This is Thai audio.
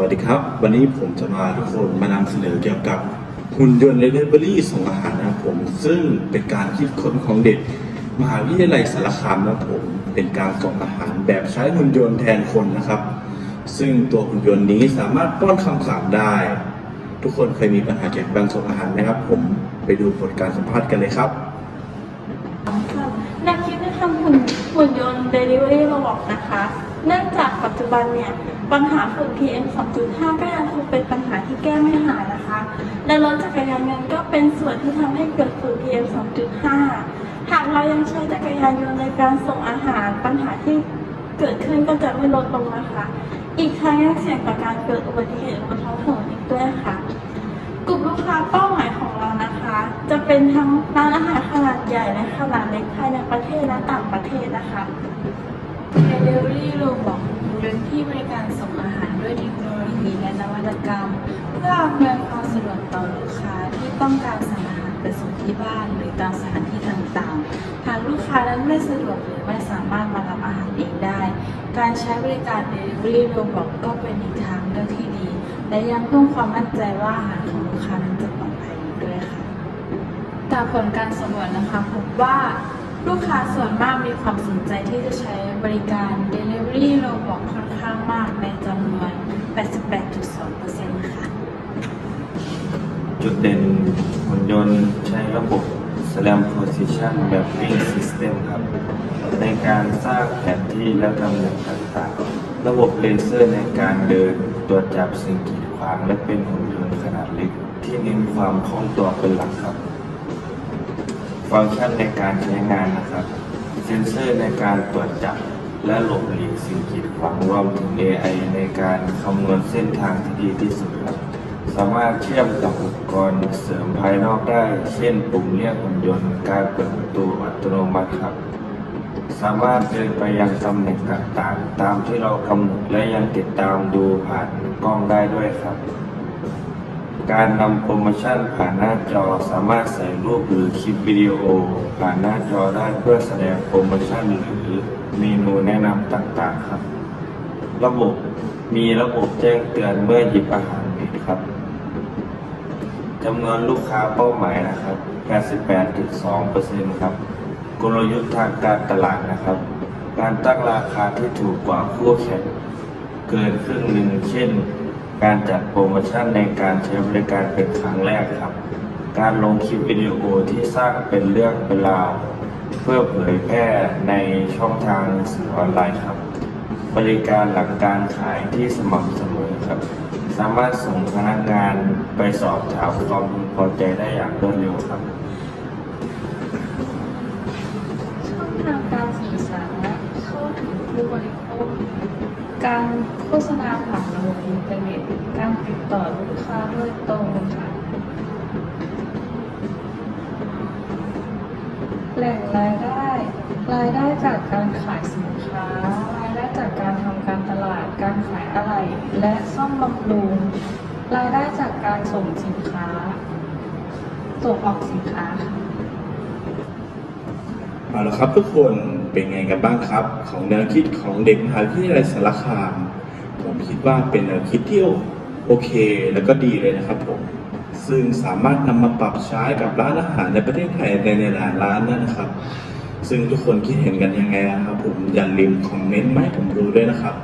วัสดีครับ วันนี้ผมจะมาทุกคนมานำเสนอเกี่ยวกับหุ่นยนต์เดลิเวอรี่ส่งอาหารนะครับผม ซึ่งเป็นการคิดค้นของเด็กมหาวิทยาลัยสารคามนะครับผม เป็นการส่งอาหารแบบใช้หุ่นยนต์แทนคนนะครับ ซึ่งตัวหุ่นยนต์นี้สามารถป้อนคำสั่งได้ ทุกคนเคยมีปัญหาเกี่ยวกับการส่งอาหารไหมครับ ผมไปดูผลการสัมภาษณ์กันเลยครับค่ะแนวคิดจะทำหุ่นหุ่นยนต์ Delivery Robot นะคะ เนื่องจากปัจจุบันเนี่ยปัญหาฝุ่น PM 2.5 ก็ยังคงเป็นปัญหาที่แก้ไม่หายนะคะ และรถจักรยานยนต์ก็เป็นส่วนที่ทำให้เกิดฝุ่น PM 2.5 หากเรายังใช้จักรยานยนต์ในการส่งอาหารปัญหาที่เกิดขึ้นก็จะไม่ลดลงนะคะ อีกทั้งยังเสี่ยงต่อการเกิดอุบัติเหตุบนท้องถนนอีกด้วยค่ะ กลุ่มลูกค้าเป้าหมายของเรานะคะ จะเป็นทั้งร้านอาหารขนาดใหญ่และขนาดเล็กภายในประเทศและต่างประเทศนะคะ Delivery Robot เป็นที่บริการส่งอาหารด้วยเทคโนโลยีและนวัตกรรม เพื่ออำนวยความสะดวกต่อลูกค้าที่ต้องการสั่งอาหารไปส่งที่บ้านหรือตามสถานที่ต่างๆ หากลูกค้านั้นไม่สะดวกหรือไม่สามารถมารับอาหารเองได้ การใช้บริการ Delivery Robot ก็เป็นอีกทางเลือกที่ดี และยังเพิ่มความมั่นใจว่าอาหารของลูกค้านั้นจะปลอดภัยด้วยค่ะ จากผลการสำรวจนะคะพบว่า ลูกค้าส่วนมากมีความสนใจที่จะใช้บริการ Delivery Robot ค่อนข้างมากในจำนวน 88.2%ค่ะ จุดเด่นหุ่นยนต์ใช้ระบบ Slam Position Mapping System ครับ ในการสร้างแผนที่และตำแหน่งต่างๆ ระบบเลเซอร์ในการเดินตรวจจับสิ่งกีดขวาง และเป็นหุ่นยนต์ขนาดเล็ก ที่เน้นความคล่องตัวเป็นหลักครับ ฟังก์ชันในการใช้งานนะครับ เซ็นเซอร์ในการตรวจจับและหลบหลีกสิ่งกีดขวางรวมถึง AI ในการคำนวณเส้นทางที่ดีที่สุดครับสามารถเชื่อมกับอุปกรณ์เสริมภายนอกได้ เช่นปุ่มเรียกหุ่นยนต์ การเปิดประตูอัตโนมัติครับ สามารถเดินไปยังตำแหน่งต่างๆ ตามที่เรากำหนดและยังติดตามดูผ่านกล้องได้ด้วยครับ การนำโปรโมชั่นผ่านหน้าจอสามารถใส่รูปหรือคลิปวิดีโอ ผ่านหน้าจอได้เพื่อแสดงโปรโมชั่นหรือเมนูแนะนำต่างๆครับ ระบบมีระบบแจ้งเตือนเมื่อหยิบอาหารผิดครับจำนวนลูกค้าเป้าหมายนะครับ 88.2%ครับ กลยุทธ์ทางการตลาดนะครับ การตั้งราคาที่ถูกกว่าคู่แข่งเกินครึ่งหนึ่งเช่น การจัดโปรโมชั่นในการใช้บริการเป็นครั้งแรกครับ การลงคลิปวิดีโอที่สร้างเป็นเรื่องเป็นราว เพื่อเผยแพร่ในช่องทางสื่อออนไลน์ครับ บริการหลังการขายที่สม่ำเสมอครับ สามารถส่งพนักงานไปสอบถามความพึงพอใจได้อย่างรวดเร็วครับ ช่องทางการสื่อสารและเข้าถึงผู้บริโภค การโฆษณาผ่านระบบอินเทอร์เน็ต การติดต่อลูกค้าโดยตรงค่ะ แหล่งรายได้ รายได้จากการขายสินค้า รายได้จากการทำการตลาด การขายอะไหล่และซ่อมบำรุง รายได้จากการส่งสินค้า ส่งออกสินค้าค่ะ เอาละครับทุกคน เป็นไงกันบ้างครับ ของแนวคิดของเด็กมหาวิทยาลัยสารคาม ผมคิดว่าเป็นแนวคิดที่โอเคแล้วก็ดีเลยนะครับผมซึ่งสามารถนำมาปรับใช้กับร้านอาหารในประเทศไทยในหลายร้านนะครับ ซึ่งทุกคนคิดเห็นกันยังไงนะครับ ผมอย่าลืมคอมเมนต์มาให้ผมรู้ด้วยนะครับ